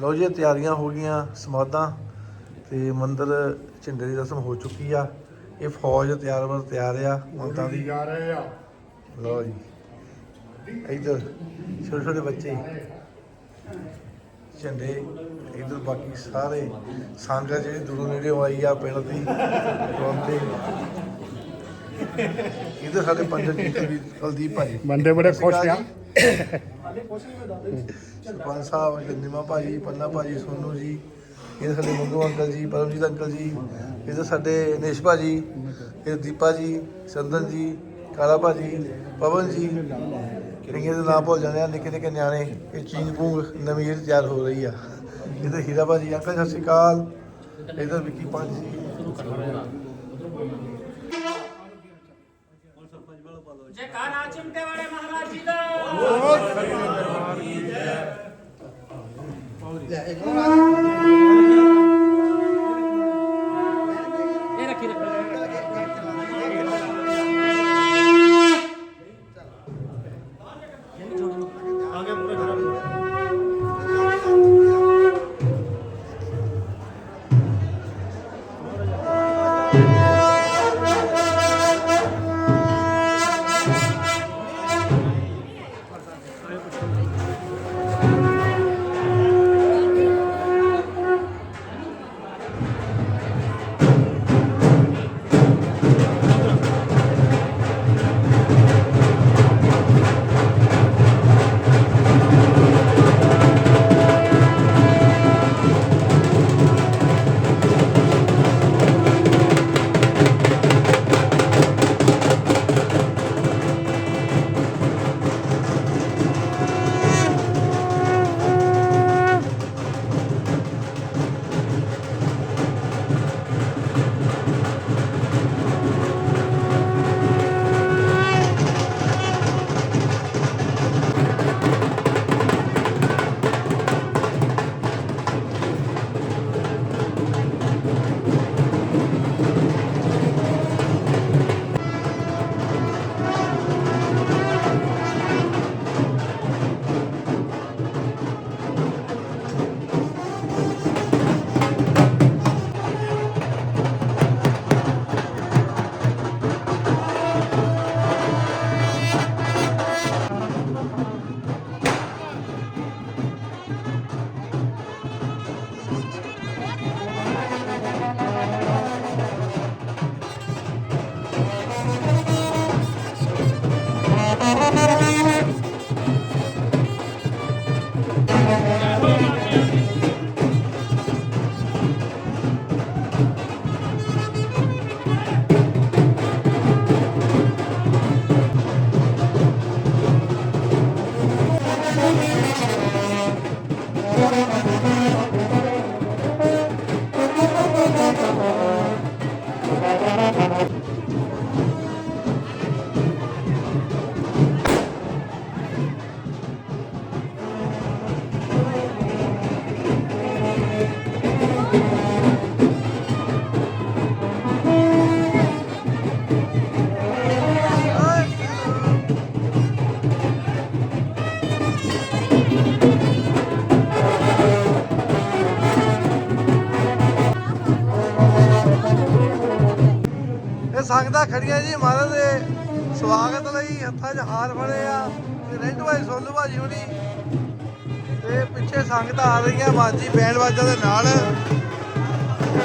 ਲਓ ਜੀ ਤਿਆਰੀਆਂ ਹੋ ਗਈਆਂ ਸਮਾਦਾਂ ਤੇ ਮੰਦਰ ਝੰਡੇ ਦੀ ਰਸਮ ਹੋ ਚੁੱਕੀ ਆ। ਇਹ ਫੌਜ ਤਿਆਰ ਬਰ ਤਿਆਰ ਆ ਮਾਤਾ ਦੀ। ਜਾ ਰਹੇ ਆ। ਲਓ ਜੀ। ਇੱਧਰ ਛੋਟੇ ਛੋਟੇ ਬੱਚੇ। ਝੰਡੇ ਇੱਧਰ ਬਾਕੀ ਸਾਰੇ ਸੰਗਤ ਜਿਹੜੀ ਦੂਰੋਂ ਨੇੜੇ ਆਈ ਆ ਪਿੰਡ ਦੀ ਰੋਂਦੇ ਇੱਧਰ ਸਾਡੇ ਪੰਡਤ ਜੀ ਕੁਲਦੀਪ ਭਾਜੀ। ਬੰਦੇ ਬੜੇ ਖੁਸ਼ ਆ ਸਰਪੰਚ ਸਾਹਿਬ ਗੰਦੀਮਾ ਭਾਜੀ ਪੰਨਾ ਭਾਜੀ ਸੋਨੂ ਜੀ ਇਹ ਸਾਡੇ ਮੰਗੂ ਅੰਕਲ ਜੀ ਪਰਮਜੀਤ ਅੰਕਲ ਜੀ ਇਹ ਸਾਡੇ ਨੇਸ਼ ਭਾਜੀ ਇਹ ਦੀਪਾ ਜੀ ਚੰਦਨ ਜੀ ਕਾਲਾ ਭਾਜੀ ਪਵਨ ਜੀ ਕਈਆਂ ਦੇ ਨਾਮ ਭੁੱਲ ਜਾਂਦੇ ਆ ਨਿੱਕੇ ਨਿੱਕੇ ਨਿਆਣੇ ਇਹ ਚੀਜ਼ ਪੂੰਗ ਨਵੀਂ ਤਿਆਰ ਹੋ ਰਹੀ ਆ। ਇਹਦੇ ਹੀਰਾ ਭਾਜੀ ਅੰਕਲ ਸਤਿ ਸ਼੍ਰੀ ਅਕਾਲ। ਇਧਰ ਵਿੱਕੀ ਪੰਜ ਜੀ। ਜੈਕਾਰਾ ਚਿਮਟੇ ਵਾਲੇ ਮਹਾਰਾਜ ਜੀ ਦਾ। ਇਹ ਸੰਗਤਾਂ ਖੜੀਆਂ ਜੀ, ਮਹਾਰਾਜ ਦੇ ਸਵਾਗਤ ਲਈ ਹੱਥਾਂ 'ਚ ਹਾਰ ਫੜੇ ਆ ਤੇ ਰੈਂਟੂ ਭਾਈ ਸੋਲੂ ਭਾਜੀ ਹੁਣੀ। ਤੇ ਪਿੱਛੇ ਸੰਗਤਾਂ ਆ ਰਹੀਆਂ ਬਾਜੀ ਬੈਂਡ ਬਾਜਾਂ ਦੇ ਨਾਲ।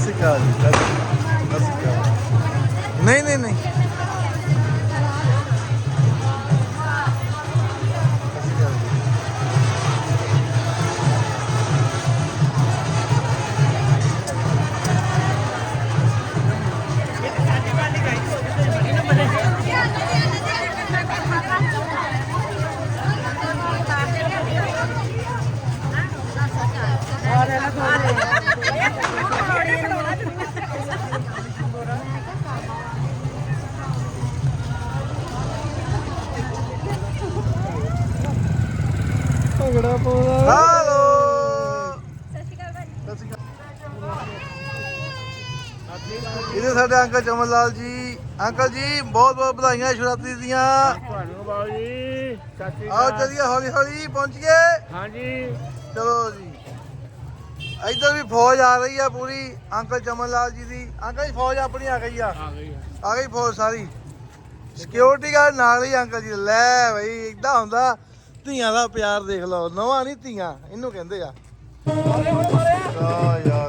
ਸਤਿ ਅੰਕਲ ਚਮਨ ਲਾਲ ਜੀ। ਅੰਕਲ ਜੀ ਬਹੁਤ ਬਹੁਤ ਵਧਾਈਆਂ ਸ਼ਿਵਰਾਤਰੀ ਦੀਆਂ। ਤੁਹਾਨੂੰ ਬਾਬੂ ਜੀ ਸਤਿ ਸ਼੍ਰੀ ਆਓ ਚਲੀਏ ਹੌਲੀ ਹੌਲੀ ਪਹੁੰਚ ਗਏ ਹਾਂਜੀ। ਚਲੋ ਜੀ। ਇੱਧਰ ਵੀ ਫੌਜ ਆ ਰਹੀ ਆ ਪੂਰੀ ਅੰਕਲ ਚਮਨ ਲਾਲ ਜੀ ਦੀ। ਅੰਕਲ ਜੀ ਫੌਜ ਆਪਣੀ ਆ ਗਈ ਆ? ਆ ਗਈ ਆ। ਗਈ ਫੌਜ ਸਾਰੀ। ਸਿਕਿਉਰਿਟੀ ਗਾਰਡ ਨਾਲ ਹੀ ਅੰਕਲ ਜੀ। ਲੈ ਬਈ ਇਦਾਂ ਹੁੰਦਾ ਧੀਆਂ ਦਾ ਪਿਆਰ ਦੇਖ ਲਓ। ਨਵਾਂ ਨਹੀਂ ਧੀਆਂ ਇਹਨੂੰ ਕਹਿੰਦੇ ਆ। ਆ ਯਾਰ।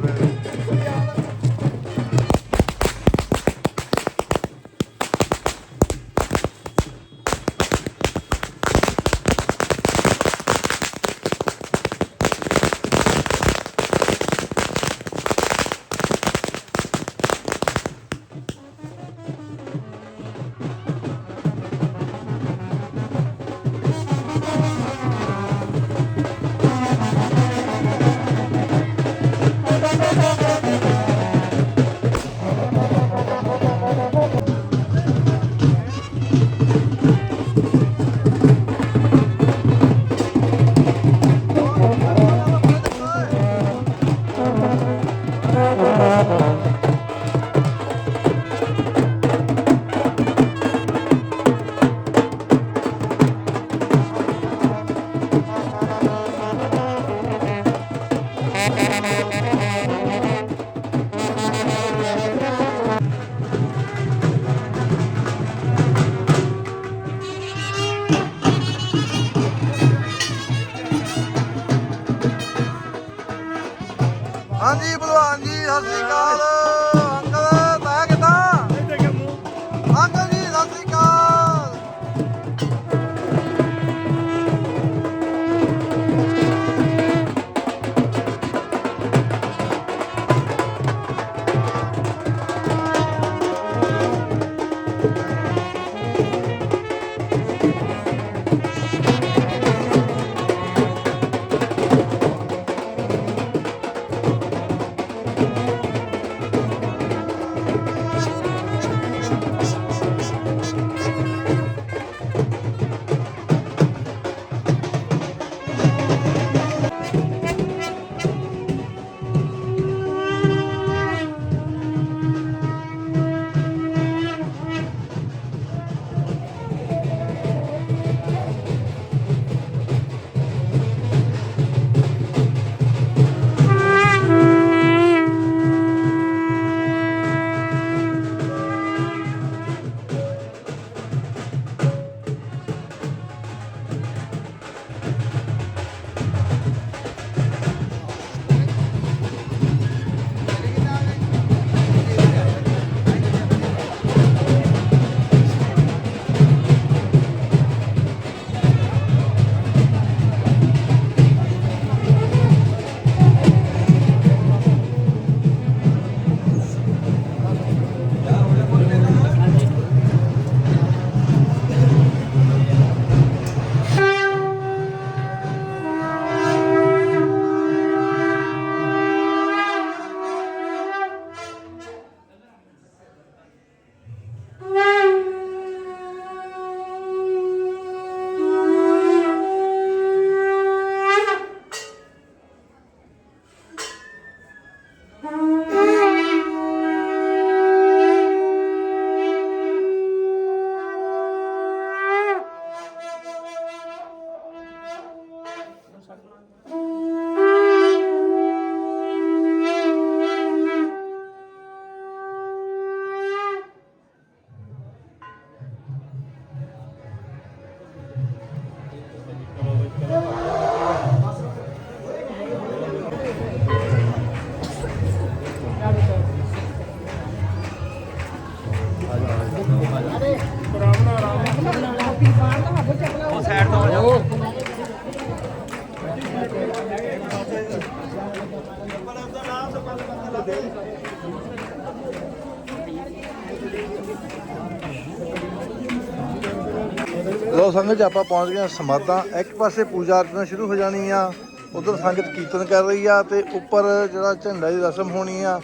ਲੋ ਸੰਗਤ ਜੀ ਆਪਾਂ ਪਹੁੰਚ ਗਏ ਹਾਂ ਸਮਾਧਾਂ। ਇੱਕ ਪਾਸੇ ਪੂਜਾ ਅਰਚਨਾ ਸ਼ੁਰੂ ਹੋ ਜਾਣੀ ਆ, ਉਧਰ ਸੰਗਤ ਕੀਰਤਨ ਕਰ ਰਹੀ ਆ ਤੇ ਉੱਪਰ ਜਿਹੜਾ ਝੰਡਾ ਦੀ ਰਸਮ ਹੋਣੀ ਆ,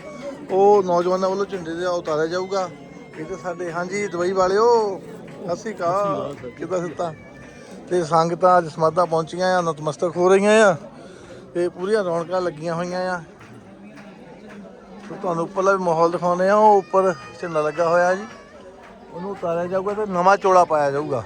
ਉਹ ਨੌਜਵਾਨਾਂ ਵੱਲੋਂ ਝੰਡੇ ਦੇ ਉਤਾਰਿਆ ਜਾਊਗਾ। ਇਹ ਤੇ ਸਾਡੇ, ਹਾਂਜੀ ਦੁਬਈ ਵਾਲਿਓ ਅਸੀਂ ਕਾ ਕਿਦਾਂ ਦਿੱਤਾ ਤੇ ਸੰਗਤਾਂ ਅੱਜ ਸਮਾਧਾਂ ਪਹੁੰਚੀਆਂ ਆ, ਨਤਮਸਤਕ ਹੋ ਰਹੀਆਂ ਆ ਤੇ ਪੂਰੀਆਂ ਰੌਣਕਾਂ ਲੱਗੀਆਂ ਹੋਈਆਂ ਆ। ਤੁਹਾਨੂੰ ਉੱਪਰਲਾ ਵੀ ਮਾਹੌਲ ਦਿਖਾਉਂਦੇ ਆ, ਉਹ ਉੱਪਰ ਝੰਡਾ ਲੱਗਾ ਹੋਇਆ ਜੀ। ਉਹਨੂੰ ਉਤਾਰਿਆ ਜਾਊਗਾ ਤੇ ਨਵਾਂ ਚੋਲਾ ਪਾਇਆ ਜਾਊਗਾ।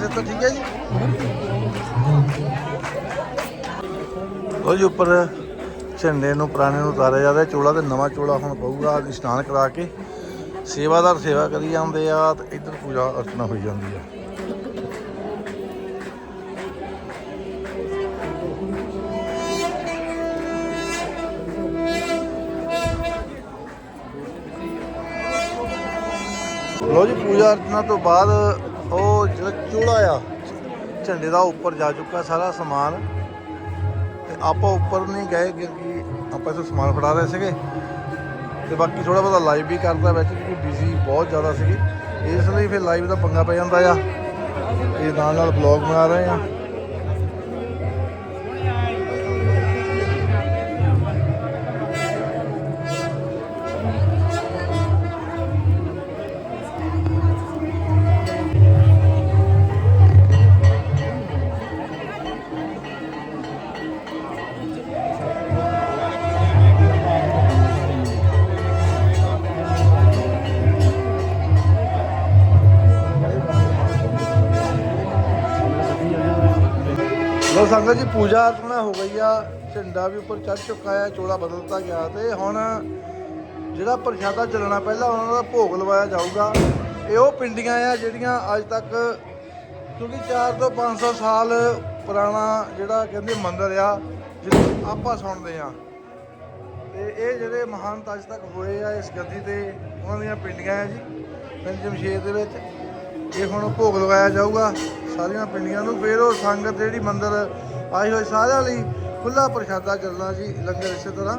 ਇਹਦਾ ਤਾਂ ਠੀਕ ਹੈ ਜੀ। ਉਹ ਜੀ, ਉੱਪਰ ਝੰਡੇ ਨੂੰ, ਪੁਰਾਣੇ ਨੂੰ ਉਤਾਰਿਆ ਜਾਂਦਾ ਚੋਲਾ ਤੇ ਨਵਾਂ ਚੋਲਾ ਹੁਣ ਪਊਗਾ ਇਸ਼ਨਾਨ ਕਰਾ ਕੇ ਸੇਵਾਦਾਰ ਸੇਵਾ ਕਰੀ ਜਾਂਦੇ ਆ ਤੇ ਇੱਧਰ ਪੂਜਾ ਅਰਚਨਾ ਹੋਈ ਜਾਂਦੀ ਆ। ਲੋ ਜੀ, ਪੂਜਾ ਅਰਚਨਾ ਤੋਂ ਬਾਅਦ ਉਹ ਜਿਹੜਾ ਚੂੜਾ ਆ, ਝੰਡੇ ਦਾ ਉੱਪਰ ਜਾ ਚੁੱਕਾ ਸਾਰਾ ਸਮਾਨ। ਤੇ ਆਪਾਂ ਉੱਪਰ ਨਹੀਂ ਗਏ ਕਿਉਂਕਿ ਆਪਾਂ ਇੱਥੋਂ ਸਮਾਨ ਫੜਾ ਰਹੇ ਸੀਗੇ। ਤੇ ਬਾਕੀ ਥੋੜਾ ਬਹੁਤਾ ਲਾਈਵ ਵੀ ਕਰਦਾ ਵਿੱਚ ਕਿਉਂਕਿ ਬਿਜ਼ੀ ਬਹੁਤ ਜ਼ਿਆਦਾ ਸੀਗੀ। ਇਸ ਲਈ ਫਿਰ ਲਾਈਵ ਦਾ ਪੰਗਾ ਪੈ ਜਾਂਦਾ ਆ। ਇਹ ਨਾਲ ਨਾਲ ਬਲੌਗ ਬਣਾ ਰਹੇ ਆ। ਲੋ ਸੰਗਤ ਜੀ, ਪੂਜਾ ਅਰਚਨਾ ਹੋ ਗਈ ਆ। ਝੰਡਾ ਵੀ ਉੱਪਰ ਚੜ ਚੁੱਕਾ ਹੈ ਚੋਲਾ ਬਦਲਤਾ ਗਿਆ ਤੇ ਹੁਣ ਜਿਹੜਾ ਪ੍ਰਸ਼ਾਦਾ ਚੱਲਣਾ ਪਹਿਲਾਂ ਉਹਨਾਂ ਦਾ ਭੋਗ ਲਵਾਇਆ ਜਾਊਗਾ। ਇਹ ਉਹ ਪਿੰਡੀਆਂ ਆ ਜਿਹੜੀਆਂ ਅੱਜ ਤੱਕ ਕਿਉਂਕਿ 4 ਤੋਂ 500 ਸਾਲ ਪੁਰਾਣਾ ਜਿਹੜਾ ਕਹਿੰਦੇ ਮੰਦਿਰ ਆ, ਜਿਹਨੂੰ ਆਪਾਂ ਸੁਣਦੇ ਆ। ਤੇ ਇਹ ਜਿਹੜੇ ਮਹਾਨ ਅੱਜ ਤੱਕ ਹੋਏ ਆ ਇਸ ਗੱਦੀ ਤੇ, ਉਹਨਾਂ ਦੀਆਂ ਪਿੰਡੀਆਂ ਆ ਜੀ, ਪਿੰਡ ਜਮਸ਼ੇਦ ਦੇ ਵਿੱਚ। ਇਹ ਹੁਣ ਭੋਗ ਲਗਾਇਆ ਜਾਊਗਾ। ਸਾਰੀਆਂ ਪਿੰਡੀਆਂ ਨੂੰ, ਫਿਰ ਉਹ ਸੰਗਤ ਜਿਹੜੀ ਮੰਦਰ ਆਈ ਹੋਈ ਸਾਰਿਆਂ ਲਈ ਖੁੱਲਾ ਪ੍ਰਸ਼ਾਦਾ ਚੱਲਣਾ ਜੀ, ਲੰਗਰ ਇਸੇ ਤਰ੍ਹਾਂ।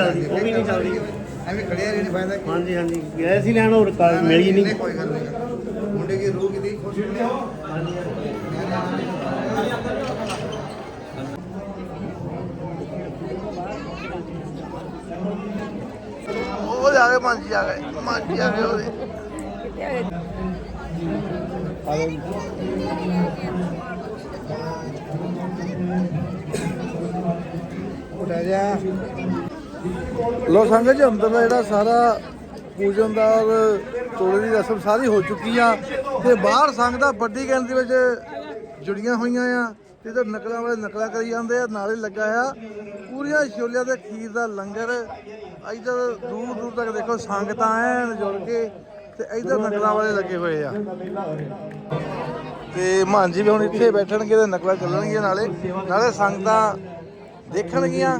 ਚੱਲਦੀ ਉਹ ਵੀ ਨਹੀਂ ਚੱਲਦੀ। ਐਵੇਂ ਖੜਿਆ ਰਹਿਣੇ ਫਾਇਦਾ। ਕੀ ਹਾਂਜੀ ਹਾਂਜੀ। ਗਏ ਸੀ ਲੈਣ ਹੋਰ ਕੱਲ ਮਿਲੀ ਨਹੀਂ ਕੋਈ ਗੱਲ ਨਹੀਂ। ਮੁੰਡੇ ਦੀ ਰੂਹ ਕਿਤੇ ਖੁਸ਼ ਹੋਣੀ ਉਹ ਜਾ ਗਏ ਮਾਂਜੀ ਆ ਗਏ ਮਾਂਜੀ ਆ ਗਏ ਉਹਦੇ। ਉੱਠ ਜਾ। ਲੋ ਸੰਗਤ ਜੀ, ਅੰਦਰ ਦਾ ਜਿਹੜਾ ਸਾਰਾ ਪੂਜਨ ਦਾ ਔਰ ਤੋੜੇ ਦੀ ਰਸਮ ਸਾਰੀ ਹੋ ਚੁੱਕੀ ਆ ਤੇ ਬਾਹਰ ਸੰਗਤ ਵੱਡੀ ਗਿਣਤੀ ਵਿੱਚ ਜੁੜੀਆਂ ਹੋਈਆਂ ਆ ਤੇ ਇਧਰ ਨਕਲਾਂ ਵਾਲੇ ਨਕਲਾਂ ਕਰੀ ਜਾਂਦੇ ਆ, ਨਾਲੇ ਲੱਗਾ ਆ ਪੂਰੀਆਂ ਛੋਲਿਆਂ ਦੇ ਖੀਰ ਦਾ ਲੰਗਰ। ਇਧਰ ਦੂਰ ਦੂਰ ਤੱਕ ਦੇਖੋ ਸੰਗਤਾਂ ਐਨ ਜੁੜ ਕੇ ਤੇ ਇਧਰ ਨਕਲਾਂ ਵਾਲੇ ਲੱਗੇ ਹੋਏ ਆ। ਤੇ ਮਾਨ ਜੀ ਵੀ ਹੁਣ ਇੱਥੇ ਬੈਠਣਗੇ ਤੇ ਨਕਲਾਂ ਚੱਲਣਗੀਆਂ ਨਾਲੇ ਨਾਲੇ ਸੰਗਤਾਂ ਦੇਖਣਗੀਆਂ।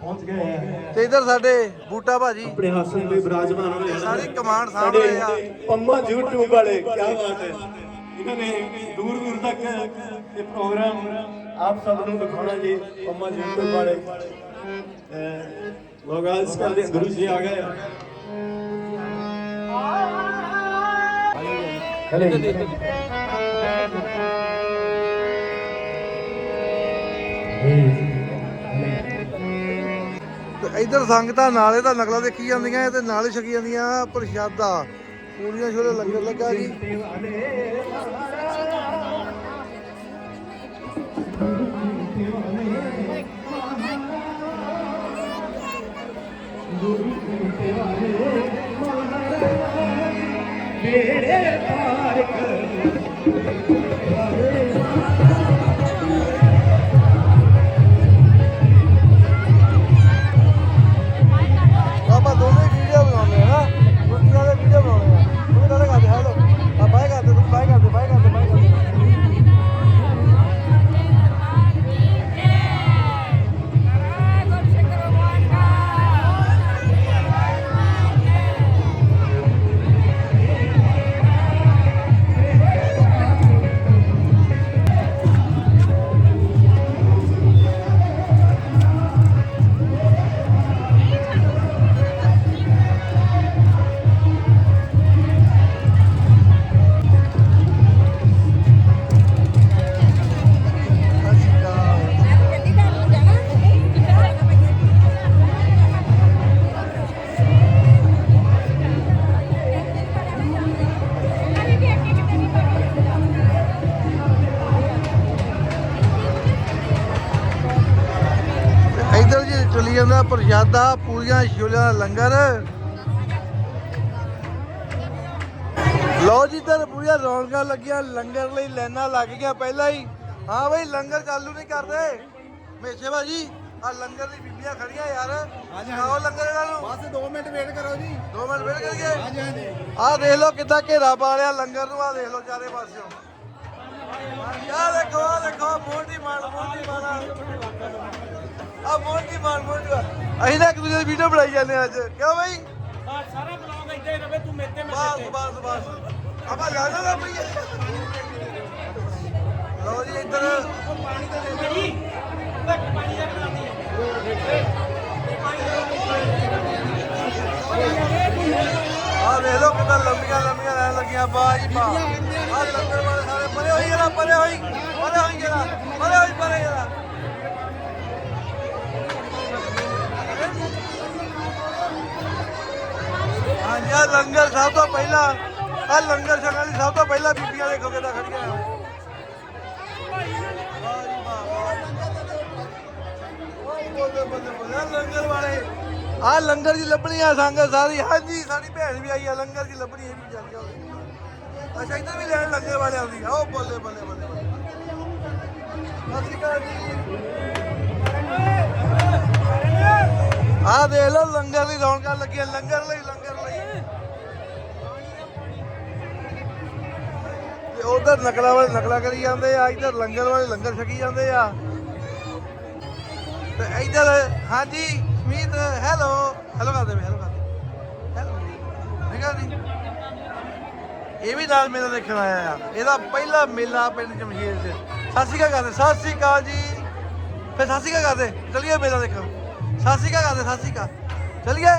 ਪਹੁੰਚ ਗਏ। ਹੈ ਤੇ ਇਧਰ ਸਾਡੇ ਬੂਟਾ ਭਾਜੀ। ਆਪਣੇ ਹਾਸਨ ਲਈ ਬਿਰਾਜਮਾਨ ਹੋਏ ਸਾਰੀ ਕਮਾਂਡ ਸਾਂਭ ਰਹੇ ਆ। ਪੰਮਾ YouTube ਵਾਲੇ ਕੀ ਬਾਤ ਹੈ। ਇਹਨਾਂ ਨੇ ਦੂਰ ਦੂਰ ਤੱਕ ਇਹ ਪ੍ਰੋਗਰਾਮ ਆਪ ਸਭ ਨੂੰ ਦਿਖਾਉਣਾ ਜੀ ਪੰਮਾ YouTube ਵਾਲੇ। ਕੱਲ੍ਹ ਦੇ ਗੁਰੂ ਜੀ ਆ ਗਏ ਤੇ ਇੱਧਰ ਸੰਗਤਾਂ ਨਾਲੇ ਤਾਂ ਨਕਲਾਂ ਦੇਖੀ ਜਾਂਦੀਆਂ ਤੇ ਨਾਲੇ ਛਕੀ ਜਾਂਦੀਆਂ ਪ੍ਰਸ਼ਾਦਾ। ਪੂਰੀਆਂ ਛੋਲੇ ਲੰਗਰ ਲੱਗਾ ਜੀ। ਆਪਾਂ ਪ੍ਰਸ਼ਾਦਾ ਪੂਰੀਆਂ ਛੋਲਿਆਂ ਦਾ ਲੰਗਰ। ਲਓ ਜੀ ਇੱਧਰ ਪੂਰੀਆਂ ਰੌਣਕਾਂ ਲੱਗੀਆਂ। ਲੰਗਰ ਲਈ ਲਾਈਨਾਂ ਲੱਗ ਗਈਆਂ ਪਹਿਲਾਂ ਹੀ। ਹਾਂ ਬਈ ਲੰਗਰ ਚਾਲੂ ਨਹੀਂ ਕਰਦੇ। ਮੇਸ਼ੇ ਭਾਜੀ ਆ ਲੰਗਰ ਦੀ ਬੀਬੀਆਂ ਖੜੀਆਂ ਯਾਰ। ਖਾਓ ਲੰਗਰ ਇਹਨਾਂ ਨੂੰ। ਬਸ 2 ਮਿੰਟ ਵੇਟ ਕਰੋ ਜੀ। ਦੋ ਮਿੰਟ ਵੇਟ ਹਾਂਜੀ ਹਾਂਜੀ। ਆਹ ਦੇਖ ਲਓ ਕਿੱਦਾਂ ਘੇਰਾ ਪਾ ਲਿਆ ਲੰਗਰ ਨੂੰ ਆਹ ਦੇਖ ਲਓ ਚਾਰੇ ਪਾਸਿਓਂ। ਆਹ ਦੇਖੋ ਦੇਖੋ ਮੋਟੀ ਮਾਰ ਮੋਟੀ ਮਾਰ। ਆ ਮੋਟੀ ਮਾਰ ਮੋਟੀ ਮਾਰ। ਅਸੀਂ ਨਾ ਇੱਕ ਦੂਜੇ ਦੀ ਵੀਡੀਓ ਬਣਾਈ ਜਾਂਦੇ ਹਾਂ ਅੱਜ। ਕਿਉਂ ਬਈ? ਬਸ ਸਾਰਾ ਬਲੌਗ ਇੱਦਾਂ ਹੀ ਰਵੇ ਤੂੰ ਮੇਤੇ ਮੈਂ ਬਸ ਤੇਤੇ ਬਸ ਬਸ ਆਪਾਂ ਜਾਣਾ ਨਾ ਪਈ ਲਓ ਜੀ ਇੱਧਰ। ਜੀ ਘੱਟ ਪਾਣੀ ਦਾ ਕਰਾਂਦੀ ਹੈ ਆਹ ਦੇਖ ਲਓ ਕਿੰਨਾ ਲੰਬੀਆਂ ਲੰਬੀਆਂ ਲੈਣ ਲੱਗੀਆਂ ਲੰਗਰ ਵਾਲੇ ਸਾਰੇ ਪਰੇ ਹੋਈ ਜਰਾ ਪਰੇ ਹੋਈ। ਪਰੇ ਹੋਈ ਜਰਾ ਪਰੇ ਹੋਈ ਪਰੇ ਜਰਾ। ਹਾਂਜੀ ਲੰਗਰ ਸਭ ਤੋਂ ਪਹਿਲਾਂ ਆ ਲੰਗਰ ਛਕਣ ਲਈ ਸਭ ਤੋਂ ਪਹਿਲਾਂ ਬੀਬੀਆਂ ਦੇਖੋ ਕਿੱਦਾਂ ਖੜੀਆਂ ਵਾਹ ਜੀ ਵਾਹ, ਲੰਗਰ ਵਾਲੇ ਆ ਲੰਗਰ ਦੀ ਲੱਭਣੀ ਆ ਸੰਗਤ ਸਾਰੀ। ਹਾਂਜੀ ਸਾਡੀ ਭੈਣ ਵੀ ਆਈ ਆ ਲੰਗਰ ਦੀ ਲੱਭਣੀ ਇਹ ਵੀ ਜਾਂਦੀ ਆ ਅੱਛਾ ਇੱਧਰ ਵੀ ਲੈਣ ਲੰਗਰ ਵਾਲੇ ਆਉਂਦੀ ਆ ਉਹ ਬੱਲੇ ਬੱਲੇ ਬੱਲੇ। ਸਤਿ ਸ਼੍ਰੀ ਅਕਾਲ ਜੀ। ਆ ਦੇਖ ਲਓ ਲੰਗਰ ਦੀ ਰੌਣਕਾਂ ਲੱਗੀਆਂ ਲੰਗਰ ਲਈ ਲੰਗਰ ਲਈ। ਉਧਰ ਨਕਲਾ ਵਾਲੇ ਨਕਲਾ ਕਰੀ ਜਾਂਦੇ ਆ, ਇੱਧਰ ਲੰਗਰ ਵਾਲੇ ਲੰਗਰ ਛਕੀ ਜਾਂਦੇ ਆ। ਤੇ ਇੱਧਰ, ਹਾਂਜੀ, ਸਮੀਤ ਹੈਲੋ ਹੈਲੋ ਕਰਦੇ ਵੀ ਹੈਲੋ ਕਰਦੇ ਹੈਲੋ ਠੀਕ ਜੀ, ਇਹ ਵੀ ਨਾਲ ਮੇਲਾ ਦੇਖਣ ਆਇਆ ਆ। ਇਹਦਾ ਪਹਿਲਾ ਮੇਲਾ ਪਿੰਡ ਜਮਸ਼ੇਰ 'ਚ। ਸਤਿ ਸ਼੍ਰੀ ਅਕਾਲ ਕਰਦੇ, ਸਤਿ ਸ਼੍ਰੀ ਅਕਾਲ ਜੀ। ਫਿਰ ਸਤਿ ਸ਼੍ਰੀ ਅਕਾਲ ਕਰਦੇ, ਚਲਿਏ ਮੇਲਾ ਦੇਖਣ। ਸਤਿ ਸ਼੍ਰੀ ਅਕਾਲ ਕਰਦੇ, ਸਤਿ ਸ਼੍ਰੀ ਅਕਾਲ। ਚਲਿਏ?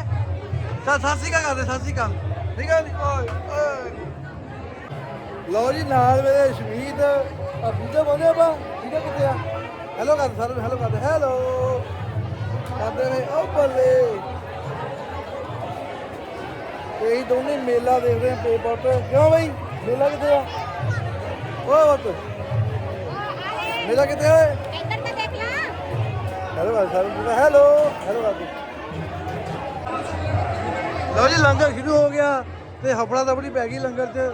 ਸਤਿ ਸ਼੍ਰੀ ਅਕਾਲ ਕਰਦੇ, ਸਤਿ ਸ਼੍ਰੀ ਅਕਾਲ। ਠੀਕ ਆ ਜੀ? ਓਏ ਓਏ। ਲਓ ਜੀ, ਨਾਲ ਮੇਰੇ ਸ਼ਮੀਤ ਆ ਵੀਡੀਓ ਬਣਾਉਂਦੇ ਆਪਾਂ ਵੀਡੀਓ ਕਿੱਥੇ ਆ? ਹੈਲੋ ਕਰਦੇ ਸਾਰੇ ਹੈਲੋ ਕਰਦੇ ਹੈਲੋ ਕਰਦੇ ਨੇ ਉਹ ਬੱਲੇ। ਇਹ ਦੋਨੇ ਮੇਲਾ ਦੇਖਦੇ ਆ ਪੇ ਪੁੱਤ ਕਿਉਂ ਬਈ? ਮੇਲਾ ਕਿੱਥੇ ਆ? ਓ ਪੁੱਤ ਮੇਲਾ ਕਿੱਥੇ ਆ? ਇੱਧਰ ਤਾਂ ਦੇਖ ਲਾ ਹੈਲੋ ਕਰ ਸਾਰੇ ਹੈਲੋ ਹੈਲੋ ਕਰਦੇ ਲਓ ਜੀ, ਲੰਗਰ ਸ਼ੁਰੂ ਹੋ ਗਿਆ ਤੇ ਹਫੜਾ ਦਫੜੀ ਪੈ ਗਈ ਲੰਗਰ 'ਚ।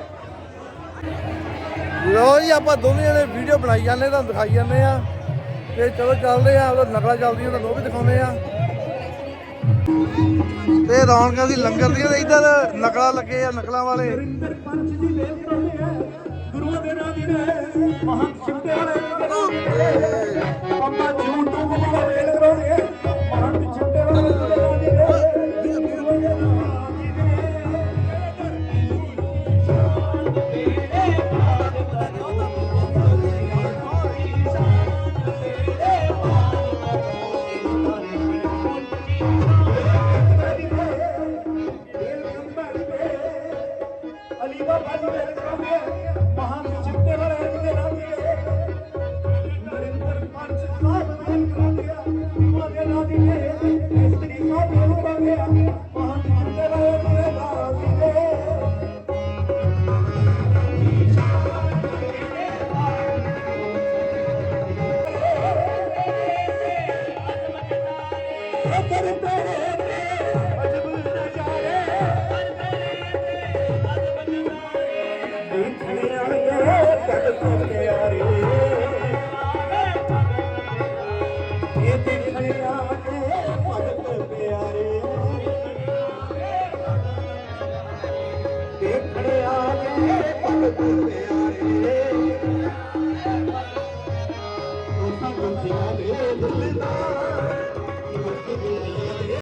ਲਓ ਜੀ ਆਪਾਂ ਦੋਵੇਂ ਜਣੇ ਵੀਡੀਓ ਬਣਾਈ ਜਾਂਦੇ ਤੁਹਾਨੂੰ ਦਿਖਾਈ ਜਾਂਦੇ ਆ। ਤੇ ਚਲੋ ਚੱਲਦੇ ਆ ਉਹ ਨਕਲਾਂ ਚੱਲਦੀਆਂ ਤੁਹਾਨੂੰ ਉਹ ਵੀ ਦਿਖਾਉਂਦੇ ਆ। ਤੇ ਰੌਣਕਾਂ ਦੀ ਲੰਗਰ ਦੀਆਂ ਤੇ ਇੱਧਰ ਨਕਲਾਂ ਲੱਗੇ ਆ ਨਕਲਾਂ ਵਾਲੇ। ਗੁਰੂਆਂ ਦੇ ਨਾਂ ਦੀ ਸਿੱਧੇ ਵਾਲੇ। ਝੂਠ ਗੁਰੂ ਵੇਲ ਕਰਾਉਣੇ